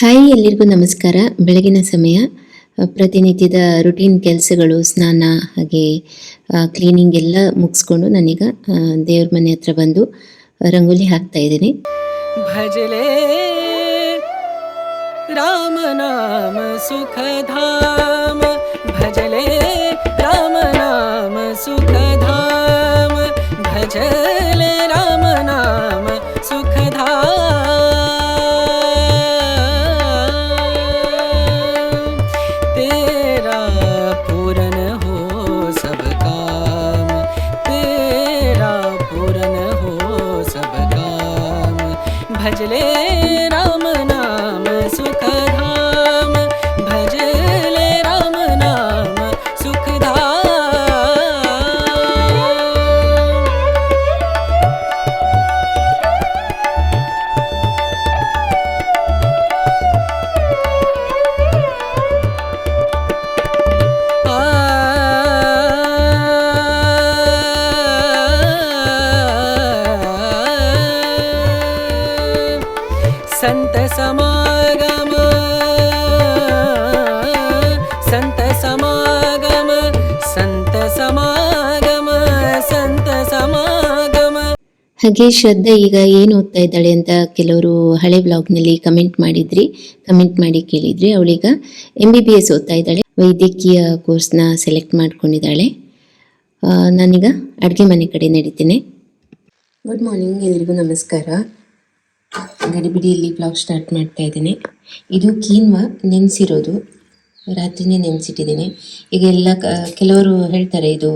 Hi ಎಲ್ಲರಿಗೂ ನಮಸ್ಕಾರ. ಬೆಳಗಿನ ಸಮಯ. ಪ್ರತಿನಿತ್ಯದ ರುಟೀನ್ ಕೆಲಸಗಳು, ಸ್ನಾನ, ಹಾಗೆ ಕ್ಲೀನಿಂಗ್ ಎಲ್ಲ ಮುಗಿಸ್ಕೊಂಡು ನಾನೀಗ ದೇವ್ರ ಮನೆ ಹತ್ರ ಬಂದು ರಂಗೋಲಿ ಹಾಕ್ತಾ ಇದ್ದೀನಿ. ಭಜಲೆ, ರಾಮ ನಾಮ ಸುಖಧಾಮ. ಭಜಲೆ, ರಾಮ ನಾಮ ಸುಖಧಾಮ. ಭಜ ಹಾಗೆ ಶ್ರದ್ಧಾ ಈಗ ಏನು ಓದ್ತಾ ಇದ್ದಾಳೆ ಅಂತ ಕೆಲವರು ಹಳೆ ಬ್ಲಾಗ್ನಲ್ಲಿ ಕಮೆಂಟ್ ಮಾಡಿದ್ರಿ ಕಮೆಂಟ್ ಮಾಡಿ ಕೇಳಿದ್ರಿ. ಅವಳೀಗ ಎಂ ಬಿ ಬಿ ಎಸ್ ಓದ್ತಾ ಇದ್ದಾಳೆ. ವೈದ್ಯಕೀಯ ಕೋರ್ಸ್ನ ಸೆಲೆಕ್ಟ್ ಮಾಡ್ಕೊಂಡಿದ್ದಾಳೆ. ನಾನೀಗ ಅಡುಗೆ ಮನೆ ಕಡೆ ನಡೀತೀನಿ. ಗುಡ್ ಮಾರ್ನಿಂಗ್ ಎಲ್ರಿಗೂ ನಮಸ್ಕಾರ. ಗಡಿಬಿಡಿಯಲ್ಲಿ ಬ್ಲಾಗ್ ಸ್ಟಾರ್ಟ್ ಮಾಡ್ತಾ ಇದ್ದೇನೆ. ಇದು ಕೀನ್ವಾ ನೆನೆಸಿರೋದು. ರಾತ್ರಿನೇ ನೆನೆಸಿಟ್ಟಿದ್ದೀನಿ. ಈಗ ಎಲ್ಲ ಕೆಲವರು ಹೇಳ್ತಾರೆ ಇದು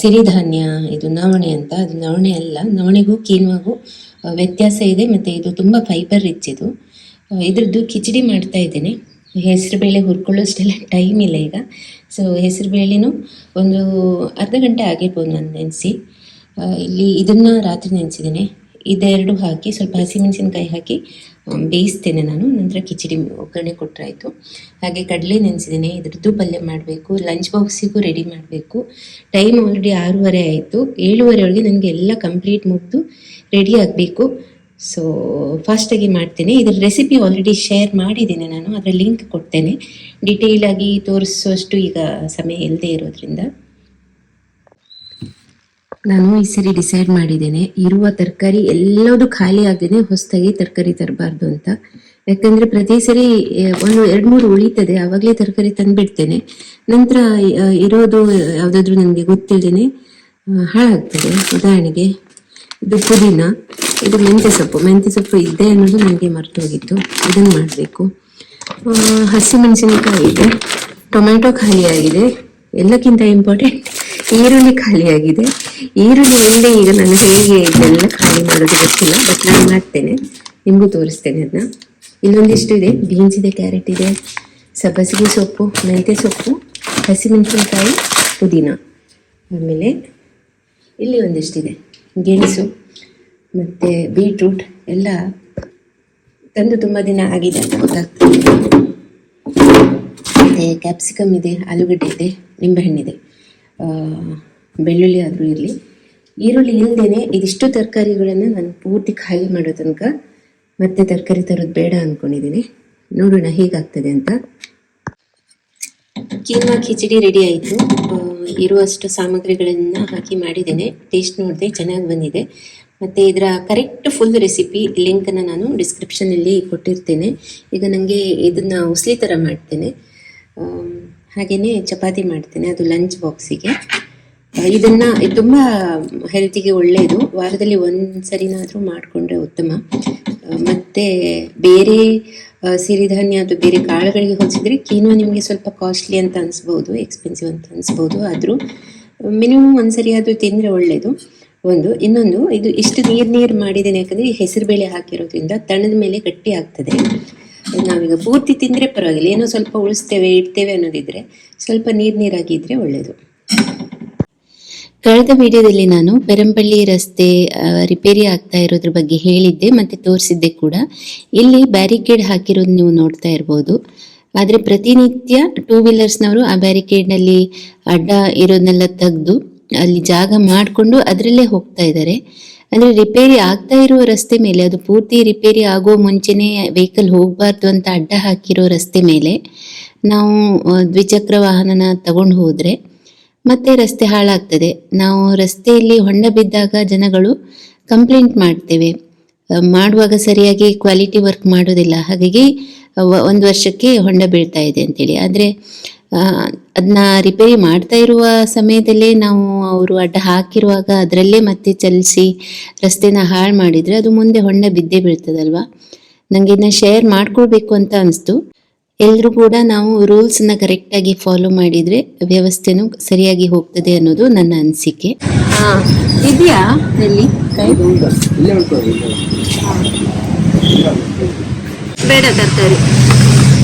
ಸಿರಿಧಾನ್ಯ, ಇದು ನವಣೆ ಅಂತ. ಅದು ನವಣೆ ಅಲ್ಲ, ನವಣೆಗೂ ಕೀನ್ವಾಗೂ ವ್ಯತ್ಯಾಸ ಇದೆ ಮತ್ತು ಇದು ತುಂಬ ಫೈಬರ್ ರಿಚ್ ಇದು. ಇದ್ರದ್ದು ಕಿಚಡಿ ಮಾಡ್ತಾ ಇದ್ದೇನೆ. ಹೆಸರುಬೇಳೆ ಹುರ್ಕೊಳ್ಳೋಷ್ಟೆಲ್ಲ ಟೈಮ್ ಇಲ್ಲ ಈಗ. ಸೊ ಹೆಸರುಬೇಳೆನೂ ಒಂದು ಅರ್ಧ ಗಂಟೆ ಆಗಿರ್ಬೋದು ನಾನು ನೆನೆಸಿ. ಇಲ್ಲಿ ಇದನ್ನು ರಾತ್ರಿ ನೆನೆಸಿದ್ದೇನೆ. ಇದೆರಡು ಹಾಕಿ, ಸ್ವಲ್ಪ ಹಸಿಮೆಣಸಿನ್ಕಾಯಿ ಹಾಕಿ ಬೇಯಿಸ್ತೇನೆ ನಾನು. ನಂತರ ಕಿಚಡಿ ಒಗ್ಗರಣೆ ಕೊಟ್ಟರಾಯಿತು ಹಾಗೆ ಕಡಲೆ ನೆನೆಸಿದ್ದೇನೆ. ಇದ್ರದ್ದು ಪಲ್ಯ ಮಾಡಬೇಕು. ಲಂಚ್ ಬಾಕ್ಸಿಗೂ ರೆಡಿ ಮಾಡಬೇಕು. ಟೈಮ್ ಆಲ್ರೆಡಿ ಆರೂವರೆ ಆಯಿತು. ಏಳುವರೆ ಒಳಗೆ ನನಗೆ ಎಲ್ಲ ಕಂಪ್ಲೀಟ್ ಮುಗಿದು ರೆಡಿ ಆಗಬೇಕು. ಸೊ ಫಾಸ್ಟಾಗಿ ಮಾಡ್ತೇನೆ. ಇದರ ರೆಸಿಪಿ ಆಲ್ರೆಡಿ ಶೇರ್ ಮಾಡಿದ್ದೇನೆ ನಾನು. ಅದರ ಲಿಂಕ್ ಕೊಡ್ತೇನೆ. ಡಿಟೇಲ್ ಆಗಿ ತೋರಿಸೋಷ್ಟು ಈಗ ಸಮಯ ಇಲ್ಲದೆ ಇರೋದ್ರಿಂದ. ನಾನು ಈ ಸರಿ ಡಿಸೈಡ್ ಮಾಡಿದ್ದೇನೆ. ಇರುವ ತರಕಾರಿ ಎಲ್ಲದೂ ಖಾಲಿ ಹೊಸದಾಗಿ ತರಕಾರಿ ತರಬಾರ್ದು ಅಂತ. ಯಾಕಂದ್ರೆ ಪ್ರತಿ ಸರಿ ಒಂದು ಎರಡು ಮೂರು ಉಳಿತದೆ. ಆವಾಗಲೇ ತರಕಾರಿ ತಂದ್ಬಿಡ್ತೇನೆ. ನಂತರ ಇರೋದು ಯಾವುದಾದ್ರೂ ನನಗೆ ಗೊತ್ತಿಲ್ಲದೇನೆ ಹಾಳಾಗ್ತದೆ. ಉದಾಹರಣೆಗೆ, ಇದು ಪುದೀನ, ಇದು ಮೆಂತ್ಯ ಸೊಪ್ಪು. ಮೆಂತ್ಯ ಸೊಪ್ಪು ಇದೆ ಅನ್ನೋದು ನನಗೆ ಮರೆತು ಹೋಗಿತ್ತು ಇದನ್ನು ಮಾಡಬೇಕು. ಹಸಿಮೆಣಸಿನಕಾಯಿ ಇದೆ. ಟೊಮೆಟೊ ಖಾಲಿಯಾಗಿದೆ. ಎಲ್ಲಕ್ಕಿಂತ ಇಂಪಾರ್ಟೆಂಟ್ ಈರುಳ್ಳಿ ಖಾಲಿಯಾಗಿದೆ. ಈರುಳ್ಳಿ ಒಂದೇ ಈಗ ನಾನು ಹೇಗೆ ಇದೆಲ್ಲ ಖಾಲಿ ಮಾಡೋದು ಗೊತ್ತಿಲ್ಲ ಬಟ್ ನಾನು ಮಾಡ್ತೇನೆ. ನಿಮಗೂ ತೋರಿಸ್ತೇನೆ ಅದನ್ನ ಇಲ್ಲೊಂದಿಷ್ಟು ಇದೆ. ಬೀನ್ಸ್ ಇದೆ ಕ್ಯಾರೆಟ್ ಇದೆ ಸಬ್ಬಸಿಗೆ ಸೊಪ್ಪು, ಮೆಂತ್ಯ ಸೊಪ್ಪು, ಹಸಿಮೆಣಸಿನಕಾಯಿ, ಪುದೀನ. ಆಮೇಲೆ ಇಲ್ಲಿ ಒಂದಿಷ್ಟಿದೆ. ಗೆಣಸು, ಮತ್ತು ಬೀಟ್ರೂಟ್ ಎಲ್ಲ ತಂದು ತುಂಬ ದಿನ ಆಗಿದೆ ಅಂತ ಗೊತ್ತಾಗ್ತದೆ ಮತ್ತು ಕ್ಯಾಪ್ಸಿಕಮ್ ಇದೆ, ಆಲೂಗಡ್ಡೆ ಇದೆ, ನಿಂಬೆಹಣ್ಣಿದೆ. ಬೆಳ್ಳುಳ್ಳಿ ಆದರೂ ಇರಲಿ. ಈರುಳ್ಳಿ ಇಲ್ಲದೇ ಇದಿಷ್ಟು ತರಕಾರಿಗಳನ್ನು ನಾನು ಪೂರ್ತಿ ಖಾಲಿ ಮಾಡೋ ತನಕ ಮತ್ತೆ ತರಕಾರಿ ತರೋದು ಬೇಡ ಅಂದ್ಕೊಂಡಿದ್ದೀನಿ ನೋಡೋಣ ಹೇಗಾಗ್ತದೆ ಅಂತ. ಕೀಮಾ ಖಿಚಡಿ ರೆಡಿ ಆಯಿತು. ಇರುವಷ್ಟು ಸಾಮಗ್ರಿಗಳನ್ನು ಹಾಕಿ ಮಾಡಿದ್ದೇನೆ. ಟೇಸ್ಟ್ ನೋಡಿದೆ, ಚೆನ್ನಾಗಿ ಬಂದಿದೆ. ಮತ್ತು ಇದರ ಕರೆಕ್ಟ್ ಫುಲ್ ರೆಸಿಪಿ ಲಿಂಕನ್ನು ನಾನು ಡಿಸ್ಕ್ರಿಪ್ಷನಲ್ಲಿ ಕೊಟ್ಟಿರ್ತೇನೆ. ಈಗ ನನಗೆ ಇದನ್ನು ಉಸ್ಲಿ ಥರ ಮಾಡ್ತೇನೆ. ಹಾಗೆಯೇ ಚಪಾತಿ ಮಾಡ್ತೇನೆ ಅದು ಲಂಚ್ ಬಾಕ್ಸಿಗೆ ಇದನ್ನ ತುಂಬ ಹೆಲ್ತಿಗೆ ಒಳ್ಳೆಯದು ವಾರದಲ್ಲಿ ಒಂದ್ಸರಿನಾದ್ರೂ ಮಾಡಿಕೊಂಡ್ರೆ ಉತ್ತಮ. ಆ, ಮತ್ತೆ ಬೇರೆ ಸಿರಿಧಾನ್ಯ ಅಥವಾ ಬೇರೆ ಕಾಳುಗಳಿಗೆ ಹೋಲಿಸಿದ್ರೆ ಕೀನೋ ನಿಮಗೆ ಸ್ವಲ್ಪ ಕಾಸ್ಟ್ಲಿ ಅಂತ ಅನಿಸ್ಬೋದು ಎಕ್ಸ್ಪೆನ್ಸಿವ್ ಅಂತ ಅನಿಸ್ಬೋದು. ಆದರೂ ಮಿನಿಮಮ್ ಒಂದ್ಸರಿ ಆದರೂ ತಿಂದರೆ ಒಂದು ಇನ್ನೊಂದು ಇದು ಇಷ್ಟು ನೀರು ನೀರು ಮಾಡಿದ್ದೇನೆ ಯಾಕಂದರೆ ಹೆಸರುಬೇಳೆ ಹಾಕಿರೋದ್ರಿಂದ ತಣದ ಮೇಲೆ ಗಟ್ಟಿ ಆಗ್ತದೆ. ನಾವೀಗ ಪೂರ್ತಿ ತಿಂದರೆ ಪರವಾಗಿಲ್ಲ. ಏನೋ ಸ್ವಲ್ಪ ಉಳಿಸ್ತೇವೆ, ಇಡ್ತೇವೆ ಅನ್ನೋದಿದ್ರೆ ಸ್ವಲ್ಪ ನೀರು ನೀರಾಗಿದ್ದರೆ ಒಳ್ಳೇದು. ಕಳೆದ ವಿಡಿಯೋದಲ್ಲಿ ನಾನು ಪೆರಂಪಳ್ಳಿ ರಸ್ತೆ ರಿಪೇರಿ ಆಗ್ತಾ ಇರೋದ್ರ ಬಗ್ಗೆ ಹೇಳಿದ್ದೆ, ಮತ್ತೆ ತೋರಿಸಿದ್ದೆ ಕೂಡ. ಇಲ್ಲಿ ಬ್ಯಾರಿಕೇಡ್ ಹಾಕಿರೋದು ನೀವು ನೋಡ್ತಾ ಇರ್ಬೋದು. ಆದರೆ ಪ್ರತಿನಿತ್ಯ ಟೂ ವೀಲರ್ಸ್ನವರು ಆ ಬ್ಯಾರಿಕೇಡ್ನಲ್ಲಿ ಅಡ್ಡ ಇರೋದನ್ನೆಲ್ಲ ತೆಗೆದು ಅಲ್ಲಿ ಜಾಗ ಮಾಡಿಕೊಂಡು ಅದರಲ್ಲೇ ಹೋಗ್ತಾ ಇದ್ದಾರೆ. ಅಂದರೆ ರಿಪೇರಿ ಆಗ್ತಾ ಇರುವ ರಸ್ತೆ ಮೇಲೆ, ಅದು ಪೂರ್ತಿ ರಿಪೇರಿ ಆಗೋ ಮುಂಚೆನೇ ವೆಹಿಕಲ್ ಹೋಗಬಾರ್ದು ಅಂತ ಅಡ್ಡ ಹಾಕಿರೋ ರಸ್ತೆ ಮೇಲೆ ನಾವು ದ್ವಿಚಕ್ರ ವಾಹನನ ತಗೊಂಡು ಹೋದರೆ ಮತ್ತೆ ರಸ್ತೆ ಹಾಳಾಗ್ತದೆ. ನಾವು ರಸ್ತೆಯಲ್ಲಿ ಹೊಂಡ ಬಿದ್ದಾಗ ಜನಗಳು ಕಂಪ್ಲೇಂಟ್ ಮಾಡ್ತೇವೆ. ಮಾಡುವಾಗ ಸರಿಯಾಗಿ ಕ್ವಾಲಿಟಿ ವರ್ಕ್ ಮಾಡೋದಿಲ್ಲ. ಹಾಗಾಗಿ ಒಂದು ವರ್ಷಕ್ಕೆ ಹೊಂಡ ಬೀಳ್ತಾ ಇದೆ ಅಂತೇಳಿ. ಆದರೆ ಅದನ್ನ ರಿಪೇರಿ ಮಾಡ್ತಾ ಇರುವ ಸಮಯದಲ್ಲೇ ನಾವು ಅವರು ಅಡ್ಡ ಹಾಕಿರುವಾಗ ಅದರಲ್ಲೇ ಮತ್ತೆ ಚಲಿಸಿ ರಸ್ತೆನ ಹಾಳು ಮಾಡಿದರೆ ಅದು ಮುಂದೆ ಹೊಂಡ ಬಿದ್ದೇ ಬೀಳ್ತದಲ್ವಾ? ನನಗೆ ಇದನ್ನ ಶೇರ್ ಮಾಡ್ಕೊಳ್ಬೇಕು ಅಂತ ಅನಿಸ್ತು. ಎಲ್ಲರೂ ಕೂಡ ನಾವು ರೂಲ್ಸ್ನ ಕರೆಕ್ಟಾಗಿ ಫಾಲೋ ಮಾಡಿದರೆ ವ್ಯವಸ್ಥೆನೂ ಸರಿಯಾಗಿ ಹೋಗ್ತದೆ ಅನ್ನೋದು ನನ್ನ ಅನಿಸಿಕೆ. ಇದೆಯಾ ಇಲ್ಲಿ ಬೇಡ ತರ್ತಾರೆ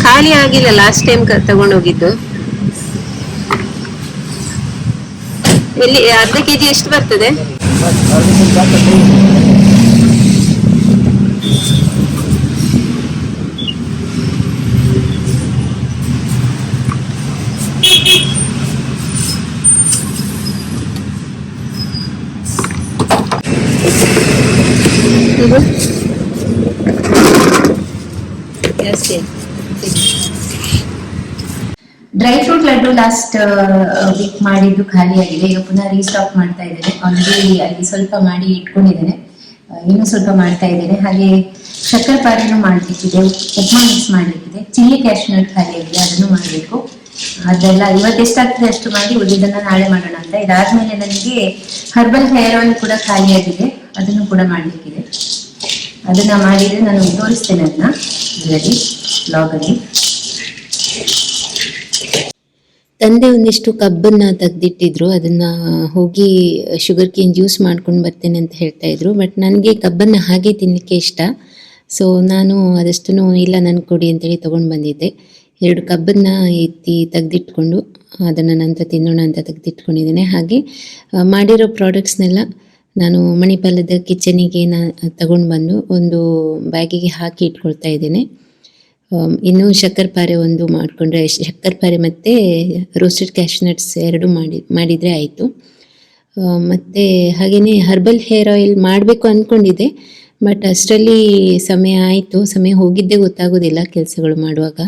ಖಾಲಿ ಆಗಿಲ್ಲ ಲಾಸ್ಟ್ ಟೈಮ್ ತಗೊಂಡೋಗಿದ್ದು. ಎಲ್ಲಿ ಅರ್ಧ ಕೆಜಿ ಎಷ್ಟು ಬರ್ತದೆ ಇದು ಜಾಸ್ತಿ dry fruit laddu last week ಮಾಡಿದ್ದು ಖಾಲಿ ಆಗಿದೆ. ಈಗ ಪುನಃ ರೀಸ್ಟಾಕ್ ಮಾಡ್ತಾ ಇದ್ದೇನೆ. ಆಲ್ರೆಡಿ ಅಲ್ಲಿ ಸ್ವಲ್ಪ ಮಾಡಿ ಇಟ್ಕೊಂಡಿದ್ದೇನೆ. ಇನ್ನೂ ಸ್ವಲ್ಪ ಮಾಡ್ತಾ ಇದ್ದೇನೆ. ಹಾಗೆ ಶಕ್ಕರ್ ಪಾರಿನೂ ಮಾಡ್ಲಿಕ್ಕಿದೆ. ಉಪ್ಮಾ ಮಿಕ್ಸ್ ಮಾಡಲಿಕ್ಕಿದೆ. ಚಿಲ್ಲಿ ಕ್ಯಾಶ್ನಟ್ ಖಾಲಿ ಆಗಿದೆ. ಅದನ್ನು ಮಾಡಬೇಕು. ಅದೆಲ್ಲ ಇವತ್ತು ಎಷ್ಟಾಗ್ತದೆ ಅಷ್ಟು ಮಾಡಿ ಉಳಿದನ್ನ ನಾಳೆ ಮಾಡೋಣ ಅಂತ. ಇದಾದ್ಮೇಲೆ ನನಗೆ ಹರ್ಬಲ್ ಹೇರ್ ಆಯಿಲ್ ಕೂಡ ಖಾಲಿ ಆಗಿದೆ. ಅದನ್ನು ಕೂಡ ಮಾಡ್ಲಿಕ್ಕಿದೆ. ಅದನ್ನ ಮಾಡಿದ್ರೆ ನಾನು ತೋರಿಸ್ತೇನೆ ಅದನ್ನ ಇದರಲ್ಲಿ ಬ್ಲಾಗಲ್ಲಿ ತಂದೆ ಒಂದಿಷ್ಟು ಕಬ್ಬನ್ನ ತೆಗ್ದಿಟ್ಟಿದ್ರು. ಅದನ್ನ ಹೋಗಿ ಶುಗರ್ ಕೇನ್ ಜ್ಯೂಸ್ ಮಾಡ್ಕೊಂಡು ಬರ್ತೇನೆ ಅಂತ ಹೇಳ್ತಾ ಇದ್ರು. ಬಟ್ ನನಗೆ ಕಬ್ಬನ್ನ ಹಾಗೆ ತಿನ್ನಲಿಕ್ಕೆ ಇಷ್ಟ. ಸೊ ನಾನು ಅದಷ್ಟು ಇಲ್ಲ, ನಾನು ಕೊಡಿ ಅಂತೇಳಿ ತೊಗೊಂಡು ಬಂದಿದ್ದೆ. ಎರಡು ಕಬ್ಬನ್ನ ಎತ್ತಿ ತೆಗ್ದಿಟ್ಕೊಂಡು, ಅದನ್ನು ನಂತರ ತಿನ್ನೋಣ ಅಂತ ತೆಗ್ದಿಟ್ಕೊಂಡಿದ್ದೇನೆ. ಹಾಗೆ ಮಾಡಿರೋ ಪ್ರಾಡಕ್ಟ್ಸ್ನೆಲ್ಲ ನಾನು ಮಣಿಪಾಲದ ಕಿಚನಿಗೆ ನಾ ತಗೊಂಡು ಬಂದು ಒಂದು ಬ್ಯಾಗಿಗೆ ಹಾಕಿ ಇಟ್ಕೊಳ್ತಾ ಇದ್ದೇನೆ. ಆಮ್, ಶಕ್ಕರ್ ಪಾರೆ ಒಂದು ಮಾಡಿಕೊಂಡ್ರೆ ಶಕ್ಕರ್ಪಾರೆ ಮತ್ತು ರೋಸ್ಟೆಡ್ ಕ್ಯಾಶ್ನಟ್ಸ್ ಎರಡು ಮಾಡಿ ಮಾಡಿದರೆ ಆಯಿತು. ಮತ್ತು ಹಾಗೆಯೇ ಹರ್ಬಲ್ ಹೇರ್ ಆಯಿಲ್ ಮಾಡಬೇಕು ಅಂದ್ಕೊಂಡಿದ್ದೆ ಬಟ್ ಅಷ್ಟರಲ್ಲಿ ಸಮಯ ಆಯಿತು ಸಮಯ ಹೋಗಿದ್ದೇ ಗೊತ್ತಾಗೋದಿಲ್ಲ ಕೆಲಸಗಳು ಮಾಡುವಾಗ.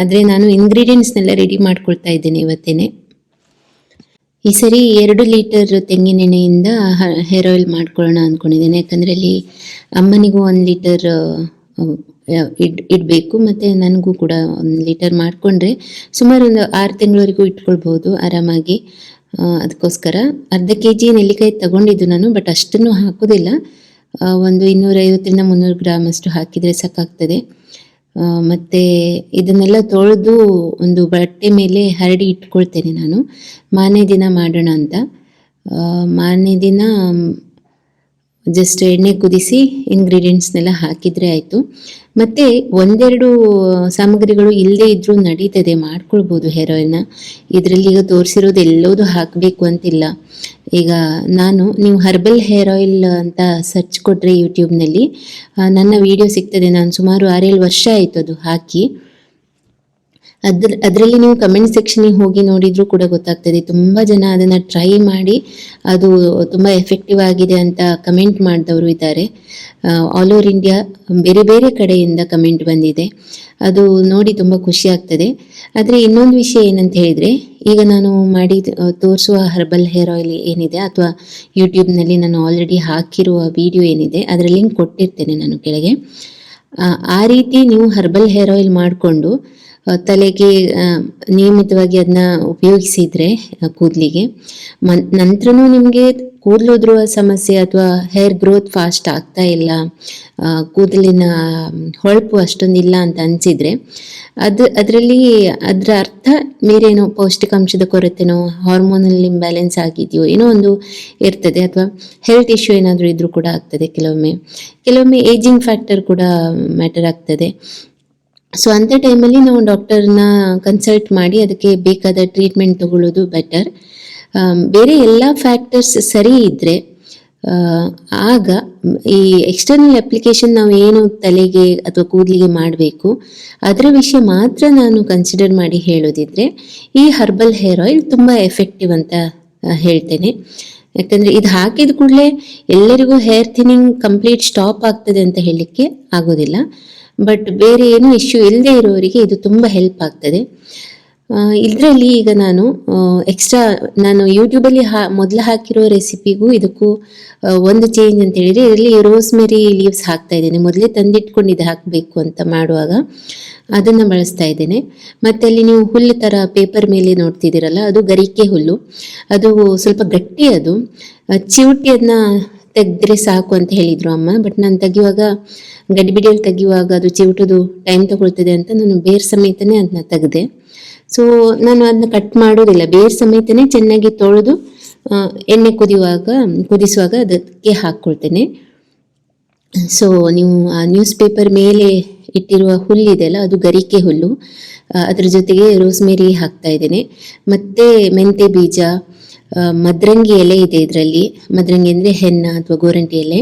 ಆದರೆ ನಾನು ಇಂಗ್ರೀಡಿಯೆಂಟ್ಸ್ನೆಲ್ಲ ರೆಡಿ ಮಾಡ್ಕೊಳ್ತಾ ಇದ್ದೇನೆ ಇವತ್ತೇನೆ. ಈ ಸರಿ ಎರಡು ಲೀಟರ್ ತೆಂಗಿನೆಣ್ಣೆಯಿಂದ ಹೇರ್ ಆಯಿಲ್ ಮಾಡ್ಕೊಳ್ಳೋಣ ಅಂದ್ಕೊಂಡಿದ್ದೇನೆ ಯಾಕಂದರೆ ಅಲ್ಲಿ ಅಮ್ಮನಿಗೂ ಒಂದು ಲೀಟರ್ ಇಡ್, ಇಡಬೇಕು ಮತ್ತು ನನಗೂ ಕೂಡ ಒಂದು ಲೀಟರ್ ಮಾಡಿಕೊಂಡ್ರೆ ಸುಮಾರು ಒಂದು ಆರು ತಿಂಗಳವರೆಗೂ ಇಟ್ಕೊಳ್ಬೋದು ಆರಾಮಾಗಿ. ಅದಕ್ಕೋಸ್ಕರ ಅರ್ಧ ಕೆ ಜಿ ನೆಲ್ಲಿಕಾಯಿ ತಗೊಂಡಿದ್ದು ನಾನು ಬಟ್ ಅಷ್ಟನ್ನು ಹಾಕೋದಿಲ್ಲ. ಒಂದು ಇನ್ನೂರೈವತ್ತರಿಂದ ಮುನ್ನೂರು ಗ್ರಾಮ್ ಅಷ್ಟು ಹಾಕಿದರೆ ಸಾಕಾಗ್ತದೆ. ಮತ್ತು ಇದನ್ನೆಲ್ಲ ತೊಳೆದು ಒಂದು ಬಟ್ಟೆ ಮೇಲೆ ಹರಡಿ ಇಟ್ಕೊಳ್ತೇನೆ ನಾನು. ಮಾನೇ ದಿನ ಮಾಡೋಣ ಅಂತ. ಮಾನೇ ದಿನ ಜಸ್ಟ್ ಎಣ್ಣೆ ಕುದಿಸಿ ಇಂಗ್ರೀಡಿಯೆಂಟ್ಸ್ನೆಲ್ಲ ಹಾಕಿದರೆ ಆಯಿತು. ಮತ್ತು ಒಂದೆರಡು ಸಾಮಗ್ರಿಗಳು ಇಲ್ಲದೇ ಇದ್ದರೂ ನಡೀತದೆ, ಮಾಡ್ಕೊಳ್ಬೋದು ಹೇರ್ ಆಯಿಲ್ನ ಇದರಲ್ಲಿ ಈಗ ತೋರಿಸಿರೋದು ಎಲ್ಲೋದು ಹಾಕಬೇಕು ಅಂತಿಲ್ಲ. ಈಗ ನಾನು, ನೀವು ಹರ್ಬಲ್ ಹೇರ್ ಆಯಿಲ್ ಅಂತ ಸರ್ಚ್ ಕೊಟ್ಟರೆ ಯೂಟ್ಯೂಬ್ನಲ್ಲಿ ನಲ್ಲಿ ನನ್ನ ವಿಡಿಯೋ ಸಿಗ್ತದೆ. ನಾನು ಸುಮಾರು ಆರೇಳು ವರ್ಷ ಆಯಿತು ಅದು ಹಾಕಿ. ಅದ್ರ ಅದರಲ್ಲಿ ನೀವು ಕಮೆಂಟ್ ಸೆಕ್ಷನಿಗೆ ಹೋಗಿ ನೋಡಿದ್ರು ಕೂಡ ಗೊತ್ತಾಗ್ತದೆ. ತುಂಬ ಜನ ಅದನ್ನು ಟ್ರೈ ಮಾಡಿ ಅದು ತುಂಬ ಎಫೆಕ್ಟಿವ್ ಆಗಿದೆ ಅಂತ ಕಮೆಂಟ್ ಮಾಡಿದವರು ಇದ್ದಾರೆ. ಆಲ್ ಓವರ್ ಇಂಡಿಯಾ ಬೇರೆ ಬೇರೆ ಕಡೆಯಿಂದ ಕಮೆಂಟ್ ಬಂದಿದೆ. ಅದು ನೋಡಿ ತುಂಬ ಖುಷಿ ಆಗ್ತದೆ. ಆದರೆ ಇನ್ನೊಂದು ವಿಷಯ ಏನಂತ ಹೇಳಿದ್ರೆ ಈಗ ನಾನು ಮಾಡಿ ತೋರಿಸುವ ಹರ್ಬಲ್ ಹೇರ್ ಆಯಿಲ್ ಏನಿದೆ ಅಥವಾ ಯೂಟ್ಯೂಬ್ನಲ್ಲಿ ನಾನು ಆಲ್ರೆಡಿ ಹಾಕಿರುವ ವಿಡಿಯೋ ಏನಿದೆ ಅದರ ಲಿಂಕ್ ಕೊಟ್ಟಿರ್ತೇನೆ ನಾನು ಕೆಳಗೆ. ಆ, ರೀತಿ ನೀವು ಹರ್ಬಲ್ ಹೇರ್ ಆಯಿಲ್ ಮಾಡಿಕೊಂಡು ತಲೆಗೆ ನಿಯಮಿತವಾಗಿ ಅದನ್ನ ಉಪಯೋಗಿಸಿದ್ರೆ ಕೂದಲಿಗೆ. ಮನ್, ನಂತರನೂ ನಿಮಗೆ ಕೂದಲುದ್ರುವ ಸಮಸ್ಯೆ ಅಥವಾ ಹೇರ್ ಗ್ರೋತ್ ಫಾಸ್ಟ್ ಆಗ್ತಾ ಇಲ್ಲ ಕೂದಲಿನ, ಹೊಳಪು ಅಷ್ಟೊಂದಿಲ್ಲ ಅಂತ ಅನಿಸಿದರೆ, ಅದು, ಅದರಲ್ಲಿ ಅದರ ಅರ್ಥ ಮೇರೇನೋ ಪೌಷ್ಟಿಕಾಂಶದ ಕೊರತೆನೋ ಹಾರ್ಮೋನಲ್ ಇಂಬ್ಯಾಲೆನ್ಸ್ ಆಗಿದೆಯೋ, ಏನೋ ಒಂದು ಇರ್ತದೆ ಅಥವಾ ಹೆಲ್ತ್ ಇಶ್ಯೂ ಏನಾದರೂ ಇದ್ರೂ ಕೂಡ ಆಗ್ತದೆ ಕೆಲವೊಮ್ಮೆ. ಕೆಲವೊಮ್ಮೆ ಏಜಿಂಗ್ ಫ್ಯಾಕ್ಟರ್ ಕೂಡ ಮ್ಯಾಟರ್ ಆಗ್ತದೆ. ಸೊ ಅಂಥ ಟೈಮಲ್ಲಿ ನಾವು ಡಾಕ್ಟರ್ನ ಕನ್ಸಲ್ಟ್ ಮಾಡಿ ಅದಕ್ಕೆ ಬೇಕಾದ ಟ್ರೀಟ್ಮೆಂಟ್ ತಗೊಳ್ಳೋದು ಬೆಟರ್ ಬೇರೆ ಎಲ್ಲ ಫ್ಯಾಕ್ಟರ್ಸ್ ಸರಿ ಇದ್ದರೆ ಆಗ ಈ ಎಕ್ಸ್ಟರ್ನಲ್ ಅಪ್ಲಿಕೇಶನ್ ನಾವು ಏನು ತಲೆಗೆ ಅಥವಾ ಕೂದಲಿಗೆ ಮಾಡಬೇಕು, ಅದರ ವಿಷಯ ಮಾತ್ರ ನಾನು ಕನ್ಸಿಡರ್ ಮಾಡಿ ಹೇಳೋದಿದ್ರೆ, ಈ ಹರ್ಬಲ್ ಹೇರ್ ಆಯಿಲ್ ತುಂಬ ಎಫೆಕ್ಟಿವ್ ಅಂತ ಹೇಳ್ತೇನೆ. ಯಾಕಂದರೆ ಇದು ಹಾಕಿದ ಕೂಡಲೇ ಎಲ್ಲರಿಗೂ ಹೇರ್ ಥಿನ್ನಿಂಗ್ ಕಂಪ್ಲೀಟ್ ಸ್ಟಾಪ್ ಆಗ್ತದೆ ಅಂತ ಹೇಳಲಿಕ್ಕೆ ಆಗೋದಿಲ್ಲ. ಬಟ್ ಬೇರೆ ಏನು ಇಶ್ಯೂ ಇಲ್ಲದೆ ಇರೋರಿಗೆ ಇದು ತುಂಬ ಹೆಲ್ಪ್ ಆಗ್ತದೆ. ಇದರಲ್ಲಿ ಈಗ ನಾನು ಎಕ್ಸ್ಟ್ರಾ ನಾನು ಯೂಟ್ಯೂಬಲ್ಲಿ ಹಾ, ಮೊದಲು ಹಾಕಿರೋ ರೆಸಿಪಿಗೂ ಇದಕ್ಕೂ ಒಂದು ಚೇಂಜ್ ಅಂತ ಹೇಳಿದರೆ ಇದರಲ್ಲಿ ರೋಸ್ಮೆರಿ ಲೀವ್ಸ್ ಹಾಕ್ತಾ ಇದ್ದೇನೆ. ಮೊದಲೇ ತಂದಿಟ್ಕೊಂಡಿದ್ದು ಹಾಕಬೇಕು ಅಂತ ಮಾಡುವಾಗ ಅದನ್ನು ಬಳಸ್ತಾ ಇದ್ದೇನೆ. ಮತ್ತು ಅಲ್ಲಿ ನೀವು ಹುಲ್ಲು ಥರ ಪೇಪರ್ ಮೇಲೆ ನೋಡ್ತಿದ್ದೀರಲ್ಲ, ಅದು ಗರಿಕೆ ಹುಲ್ಲು. ಅದು ಸ್ವಲ್ಪ ಗಟ್ಟಿ ಅದು. ಚಿವುಟಿ ತೆಗೆದ್ರೆ ಸಾಕು ಅಂತ ಹೇಳಿದ್ರು ಅಮ್ಮ. ಬಟ್ ನಾನು ತೆಗಿಯುವಾಗ, ಗಡಿಬಿಡಿಯಲ್ಲಿ ತೆಗಿಯುವಾಗ ಅದು ಚಿವುಟುದು ಟೈಮ್ ತಗೊಳ್ತದೆ ಅಂತ ನಾನು ಬೇರ್ ಸಮೇತನೇ ಅದನ್ನ ತೆಗೆದೆ. ಸೊ ನಾನು ಅದನ್ನ ಕಟ್ ಮಾಡೋದಿಲ್ಲ. ಬೇರ್ ಸಮೇತನೇ ಚೆನ್ನಾಗಿ ತೊಳೆದು ಎಣ್ಣೆ ಕುದಿಯುವಾಗ, ಕುದಿಸುವಾಗ ಅದಕ್ಕೆ ಹಾಕ್ಕೊಳ್ತೇನೆ ಸೊ ನೀವು, ಆ ನ್ಯೂಸ್ ಪೇಪರ್ ಮೇಲೆ ಇಟ್ಟಿರುವ ಹುಲ್ಲಿದೆಯಲ್ಲ, ಅದು ಗರಿಕೆ ಹುಲ್ಲು ಅದ್ರ ಜೊತೆಗೆ ರೋಸ್ಮೇರಿ ಹಾಕ್ತಾ ಇದ್ದೇನೆ. ಮತ್ತೆ ಮೆಂತೆ ಬೀಜ ಮದ್ರಂಗಿ ಎಲೆ ಇದೆ ಇದರಲ್ಲಿ. ಮದ್ರಂಗಿ ಅಂದರೆ ಹೆನ್ನ ಅಥವಾ ಗೋರಂಟಿ ಎಲೆ.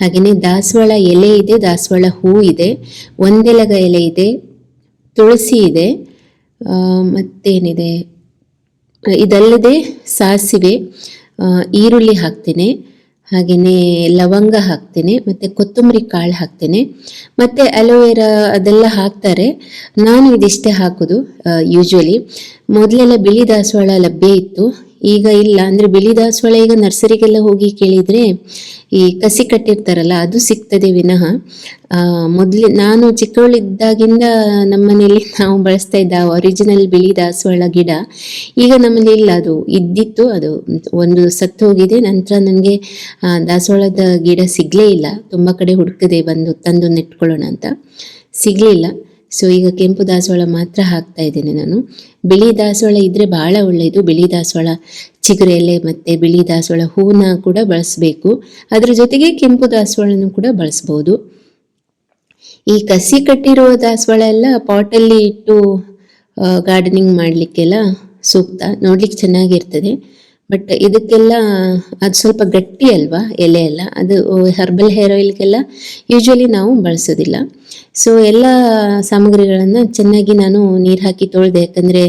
ಹಾಗೆಯೇ ದಾಸವಾಳ ಎಲೆ ಇದೆ, ದಾಸವಾಳ ಹೂ ಇದೆ, ಒಂದೆಲಗ ಎಲೆ ಇದೆ, ತುಳಸಿ ಇದೆ ಮತ್ತೇನಿದೆ? ಇದಲ್ಲದೆ ಸಾಸಿವೆ ಈರುಳ್ಳಿ ಹಾಕ್ತೇನೆ ಹಾಗೆಯೇ ಲವಂಗ ಹಾಕ್ತೇನೆ, ಮತ್ತು ಕೊತ್ತಂಬರಿ ಕಾಳು ಹಾಕ್ತೇನೆ. ಮತ್ತು ಅಲೋವೆರಾ ಅದೆಲ್ಲ ಹಾಕ್ತಾರೆ. ನಾನು ಇದಿಷ್ಟೇ ಹಾಕೋದು ಯೂಶ್ವಲಿ ಮೊದಲೆಲ್ಲ ಬಿಳಿ ದಾಸವಾಳ ಲಭ್ಯ ಇತ್ತು. ಈಗ ಇಲ್ಲ ಅಂದ್ರೆ ಬಿಳಿ ದಾಸವಾಳ ಈಗ ನರ್ಸರಿಗೆಲ್ಲ ಹೋಗಿ ಕೇಳಿದ್ರೆ ಈ ಕಸಿ ಕಟ್ಟಿರ್ತಾರಲ್ಲ, ಅದು ಸಿಗ್ತದೆ ವಿನಃ. ಮೊದಲು ನಾನು ಚಿಕ್ಕವಳಿದ್ದಾಗಿಂದ ನಮ್ಮನೇಲಿ ನಾವು ಬಳಸ್ತಾ ಇದ್ದ ಒರಿಜಿನಲ್ ಬಿಳಿ ದಾಸವಾಳ ಗಿಡ, ಈಗ ನಮ್ಮಲ್ಲಿ ಇಲ್ಲ, ಅದು ಇದ್ದಿತ್ತು, ಅದು ಒಂದು ಸತ್ತು ಹೋಗಿದೆ, ನಂತರ ನನಗೆ ದಾಸವಾಳದ ಗಿಡ ಸಿಗ್ಲೇ ಇಲ್ಲ. ತುಂಬಾ ಕಡೆ ಹುಡುಕದೆ ಬಂದು ತಂದು ನೆಟ್ಕೊಳ್ಳೋಣ ಅಂತ. ಸಿಗಲಿಲ್ಲ ಸೊ ಈಗ ಕೆಂಪು ದಾಸವಾಳ ಮಾತ್ರ ಹಾಕ್ತಾ ಇದ್ದೇನೆ ನಾನು. ಬಿಳಿ ದಾಸವಾಳ ಇದ್ದರೆ ಭಾಳ ಒಳ್ಳೆಯದು ಬಿಳಿ ದಾಸವಾಳ ಚಿಗುರೆಲೆ ಎಲೆ ಮತ್ತು ಬಿಳಿ ದಾಸವಾಳ ಹೂವನ್ನ ಕೂಡ ಬಳಸಬೇಕು. ಅದ್ರ ಜೊತೆಗೆ ಕೆಂಪು ದಾಸವಾಳನೂ ಕೂಡ ಬಳಸ್ಬೋದು. ಈ ಕಸಿ ಕಟ್ಟಿರುವ ದಾಸವಾಳ ಎಲ್ಲ ಪಾಟಲ್ಲಿ ಇಟ್ಟು ಗಾರ್ಡನಿಂಗ್ ಮಾಡಲಿಕ್ಕೆಲ್ಲ ಸೂಕ್ತ. ನೋಡ್ಲಿಕ್ಕೆ ಚೆನ್ನಾಗಿರ್ತದೆ. ಬಟ್ ಇದಕ್ಕೆಲ್ಲ ಅದು ಸ್ವಲ್ಪ ಗಟ್ಟಿ ಅಲ್ವಾ ಎಲೆ ಎಲ್ಲ? ಅದು ಹರ್ಬಲ್ ಹೇರ್ ಆಯಿಲ್ಗೆಲ್ಲ ಯೂಶ್ವಲಿ ನಾವು ಬಳಸೋದಿಲ್ಲ. ಸೊ ಎಲ್ಲ ಸಾಮಗ್ರಿಗಳನ್ನು ಚೆನ್ನಾಗಿ ನಾನು ನೀರು ಹಾಕಿ ತೊಳೆದೆ, ಯಾಕಂದರೆ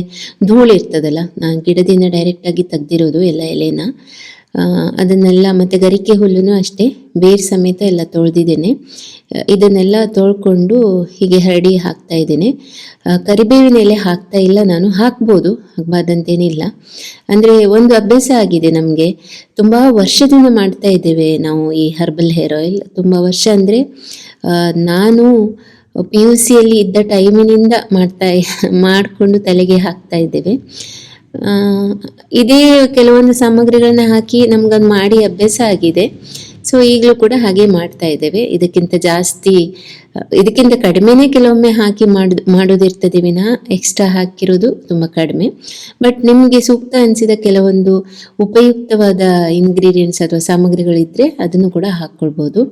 ಧೂಳು ಇರ್ತದಲ್ಲ ನಾನು ಗಿಡದಿಂದ ಡೈರೆಕ್ಟಾಗಿ ತೆಗ್ದಿರೋದು ಎಲ್ಲ ಎಲೆನ. ಅದನ್ನೆಲ್ಲ ಮತ್ತು ಗರಿಕೆ ಹುಲ್ಲೂ ಅಷ್ಟೇ, ಬೇರ್ ಸಮೇತ ಎಲ್ಲ ತೊಳೆದಿದ್ದೇನೆ. ಇದನ್ನೆಲ್ಲ ತೊಳ್ಕೊಂಡು ಹೀಗೆ ಹರಡಿ ಹಾಕ್ತಾ ಇದ್ದೇನೆ. ಕರಿಬೇವಿನ ಎಲೆ ಹಾಕ್ತಾ ಇಲ್ಲ, ನಾನು ಹಾಕ್ಬೋದು, ಹಾಕ್ಬಾರ್ದಂತೇನಿಲ್ಲ. ಅಂದರೆ ಒಂದು ಅಭ್ಯಾಸ ಆಗಿದೆ ನಮಗೆ. ತುಂಬ ವರ್ಷದಿಂದ ಮಾಡ್ತಾ ಇದ್ದೇವೆ ನಾವು ಈ ಹರ್ಬಲ್ ಹೇರ್ ಆಯಿಲ್. ತುಂಬ ವರ್ಷ ಅಂದರೆ ನಾನು ಪಿ ಯು ಸಿಯಲ್ಲಿ ಇದ್ದ ಟೈಮಿನಿಂದ ಮಾಡ್ತಾ, ಮಾಡಿಕೊಂಡು ತಲೆಗೆ ಹಾಕ್ತಾ ಇದ್ದೇವೆ. ಇದೇ ಕೆಲವೊಂದು ಸಾಮಗ್ರಿಗಳನ್ನ ಹಾಕಿ ನಮ್ಗದು ಮಾಡಿ ಅಭ್ಯಾಸ ಆಗಿದೆ. ಸೊ ಈಗಲೂ ಕೂಡ ಹಾಗೆ ಮಾಡ್ತಾ ಇದ್ದೇವೆ. ಇದಕ್ಕಿಂತ ಜಾಸ್ತಿ ಇದಕ್ಕಿಂತ ಕಡಿಮೆನೇ ಕೆಲವೊಮ್ಮೆ ಹಾಕಿ ಮಾಡ್, ಮಾಡೋದಿರ್ತದೆ ವಿನಃ ಎಕ್ಸ್ಟ್ರಾ ಹಾಕಿರೋದು ತುಂಬ ಕಡಿಮೆ. ಬಟ್ ನಿಮಗೆ ಸೂಕ್ತ ಅನಿಸಿದ ಕೆಲವೊಂದು ಉಪಯುಕ್ತವಾದ ಇಂಗ್ರೀಡಿಯೆಂಟ್ಸ್ ಅಥವಾ ಸಾಮಗ್ರಿಗಳಿದ್ರೆ ಅದನ್ನು ಕೂಡ ಹಾಕ್ಕೊಳ್ಬೋದು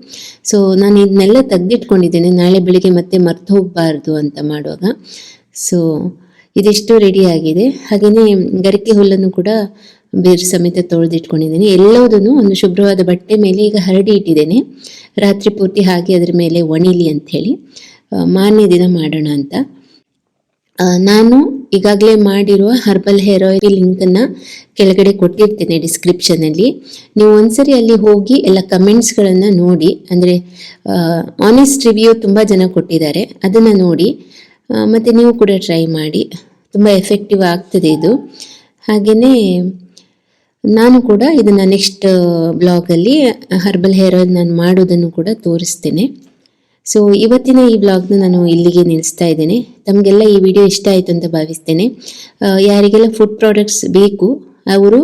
ಸೊ ನಾನು ಇದನ್ನೆಲ್ಲ ತೆಗ್ದಿಟ್ಕೊಂಡಿದ್ದೇನೆ. ನಾಳೆ ಬೆಳಿಗ್ಗೆ ಮತ್ತೆ ಮರ್ತು ಹೋಗಬಾರ್ದು ಅಂತ ಮಾಡುವಾಗ. ಸೊ ಇದಿಷ್ಟು ರೆಡಿ ಆಗಿದೆ. ಹಾಗೆಯೇ ಗರಿಕೆ ಹುಲ್ಲನ್ನು ಕೂಡ ಬೇರೆ ಸಮೇತ ತೊಳೆದಿಟ್ಕೊಂಡಿದ್ದೀನಿ. ಎಲ್ಲವುದನ್ನು ಒಂದು ಶುಭ್ರವಾದ ಬಟ್ಟೆ ಮೇಲೆ ಈಗ ಹರಡಿ ಇಟ್ಟಿದ್ದೇನೆ. ರಾತ್ರಿ ಪೂರ್ತಿ ಹಾಗೆ ಅದರ ಮೇಲೆ ಒಣಿಲಿ ಅಂಥೇಳಿ ಮಾನ್ಯ ದಿನ ಮಾಡೋಣ ಅಂತ. ನಾನು ಈಗಾಗಲೇ ಮಾಡಿರುವ ಹರ್ಬಲ್ ಹೇರ್ ಆಯಿಲ್ ಲಿಂಕನ್ನು ಕೆಳಗಡೆ ಕೊಟ್ಟಿರ್ತೇನೆ ಡಿಸ್ಕ್ರಿಪ್ಷನಲ್ಲಿ ನೀವು ಒಂದ್ಸರಿ ಅಲ್ಲಿ ಹೋಗಿ ಎಲ್ಲ ಕಮೆಂಟ್ಸ್ಗಳನ್ನು ನೋಡಿ, ಅಂದರೆ ಆನೆಸ್ಟ್ ರಿವ್ಯೂ ತುಂಬ ಜನ ಕೊಟ್ಟಿದ್ದಾರೆ. ಅದನ್ನು ನೋಡಿ ಮತ್ತು ನೀವು ಕೂಡ ಟ್ರೈ ಮಾಡಿ. ತುಂಬ ಎಫೆಕ್ಟಿವ್ ಆಗ್ತದೆ ಇದು. ಹಾಗೆಯೇ ನಾನು ಕೂಡ ಇದನ್ನು ನೆಕ್ಸ್ಟ್ ಬ್ಲಾಗಲ್ಲಿ ಹರ್ಬಲ್ ಹೇರ್ ಆಯಿಲ್ ನಾನು ಮಾಡೋದನ್ನು ಕೂಡ ತೋರಿಸ್ತೇನೆ. ಸೊ ಇವತ್ತಿನ ಈ ಬ್ಲಾಗ್ನ ನಾನು ಇಲ್ಲಿಗೆ ನಿಲ್ಲಿಸ್ತಾ ಇದ್ದೇನೆ. ತಮಗೆಲ್ಲ ಈ ವಿಡಿಯೋ ಇಷ್ಟ ಆಯಿತು ಅಂತ ಭಾವಿಸ್ತೇನೆ. ಯಾರಿಗೆಲ್ಲ ಫುಡ್ ಪ್ರಾಡಕ್ಟ್ಸ್ ಬೇಕು, ಅವರು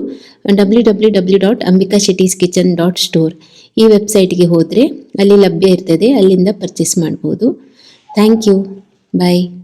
W W W dot Ambika Shetty's kitchen dot store ಈ ವೆಬ್ಸೈಟ್ಗೆ ಹೋದರೆ ಅಲ್ಲಿ ಲಭ್ಯ ಇರ್ತದೆ, ಅಲ್ಲಿಂದ ಪರ್ಚೇಸ್ ಮಾಡ್ಬೋದು. Thank you Bye.